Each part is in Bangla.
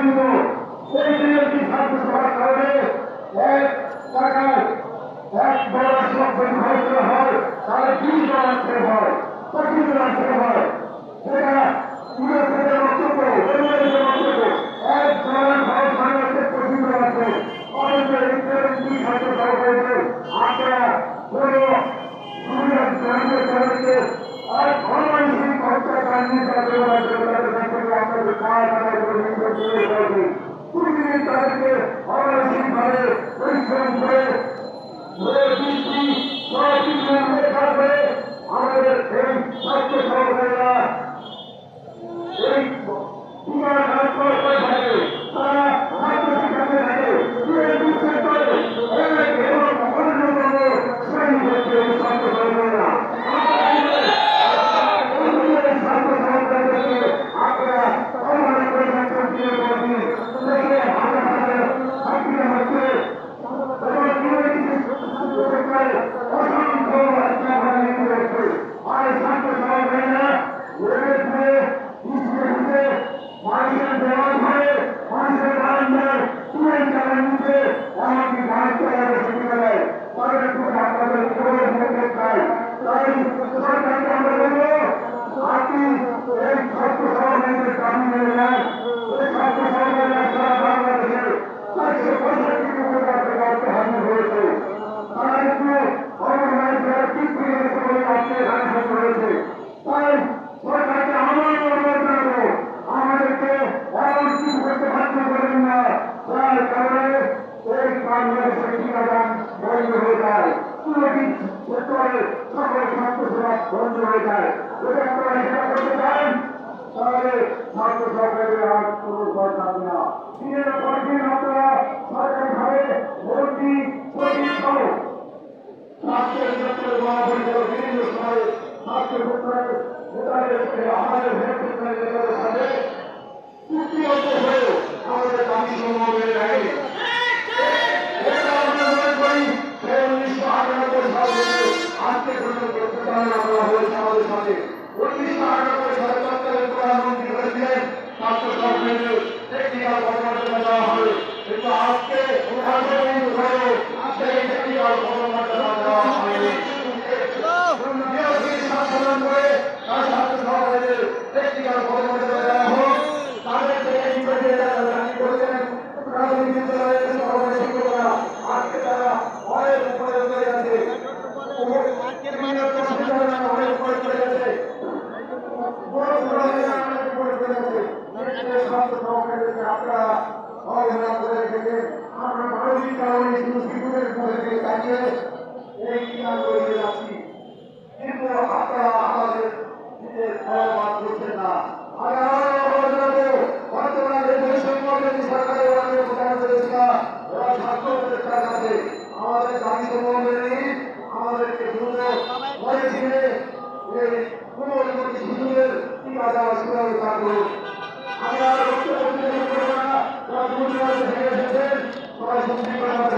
জন্য প্রতিদিন তাদেরকে অমানসিকভাবে পরিশ্রম করে আমাদের এই স্বাস্থ্য সহকারীরা এই বিমান কাজ করে থাকে তারা ছাত্র শিক্ষাতে থাকে দুঃখের করে এবং অন্যতম শ্রেণি হচ্ছে এই ছাত্র সহকারীরা ছাত্র সহকারীদেরকে আপনারা অবমাননা করে থাকছেন দিয়ে বলছি দেখে হাজার হাজার ছাত্রীরা হচ্ছে এবং অসংখ্য বাচ্চা ভালো রয়েছে আর ছাত্র সহকারীরা রয়েছে স্কুলে মানুষের দেওয়াল ঘরে মানুষের বারান্দায় তুলে চালান নিতে এমনকি গাছ চালাবে সেগুলোয় তাদের একটু আপনাদের খবর মধ্যে চাই তাই সরকারকে আমরা বলব আপনি এই ছাত্র সহকারীদের দাবি মেনে নেন এই ছাত্র সহকারীরা সারা বাংলাদেশে চারশো পঁয়ষট্টি কোটি টাকা করতে হাজির হয়েছে তারা একটু অবহেলায় যারা ঠিক করে গেছে বলে আজকে এখানে হাজির হয়েছে তাই সরকারকে আমার অনুরোধ জানাব আমাদেরকে এমন কিছু করতে বাধ্য করেন না যার কারণে এই বাংলাদেশের টিকাদান বন্ধ হয়ে যায়। পুরোটি উত্তরে সকল ছাত্র সমাজ বন্ধ হয়ে যায়। যদি আপনারা হিসাব করতে তাহলে সরকারের আর না আপনারা ভর্তি সাথে উনিশশো আটানব্বই সালে তৎকালীন প্রধানমন্ত্রী হয়েছিলেন ছাত্র সরকারের টেকনিক্যাল কর্মকর্তা দেওয়া হবে কিন্তু আজকে প্রধানমন্ত্রী ধরে সেই টেকনিক্যাল কর্মকর্তা দেওয়া হয়নি শাসন করে তার ছাত্র সরকারের টেকনিক্যাল কর্মকর্তা দেওয়া হোক তাদের থেকে ইংরেজি দাবি করেছেন প্রাথমিক বিদ্যালয়ের সহকারী শিক্ষকরা আজকে তারা অনেক উপরে চলে যাচ্ছে অনেক উপরে চলে যাচ্ছে বড় বড় অনেক উপরে চলে যাচ্ছে ছাত্র সহকারীদেরকে আপনারা অবহেলা করে রেখেছেন আমরা মানবিক কারণে শুধু শিশুদের তাকিয়ে এই কিনা করে যাচ্ছি আমাদের নিজের ফলবাদ করছেন না। আমাদের দাবি সমূহ মেনে আমাদেরকে দ্রুত ঘরে ফিরে এই পুনর্গতি শিশুদের টিকা দেওয়ার সুব্যবস্থা করুন। আমি আর বক্তব্য দিতে পারব না। যারা দুর্নীতি থেকে এসেছেন সবাই সুশৃঙ্খল থাকবেন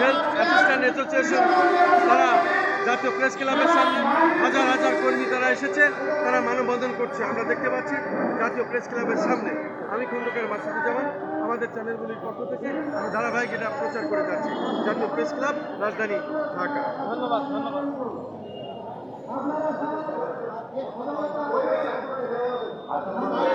বাংলাদেশের অ্যাসিস্ট্যান্ট অ্যাসোসিয়েশন তারা জাতীয় প্রেস ক্লাবের সামনে হাজার হাজার কর্মী তারা এসেছে তারা মানববন্ধন করছে। আমরা দেখতে পাচ্ছি জাতীয় প্রেস ক্লাবের সামনে। আমি খন্দকার মাসুদুজ্জামান আমাদের চ্যানেলগুলির পক্ষ থেকে আমি ধারাবাহিক এটা প্রচার করে যাচ্ছি। জাতীয় প্রেস ক্লাব রাজধানী ঢাকা। ধন্যবাদ ধন্যবাদ। আপনারা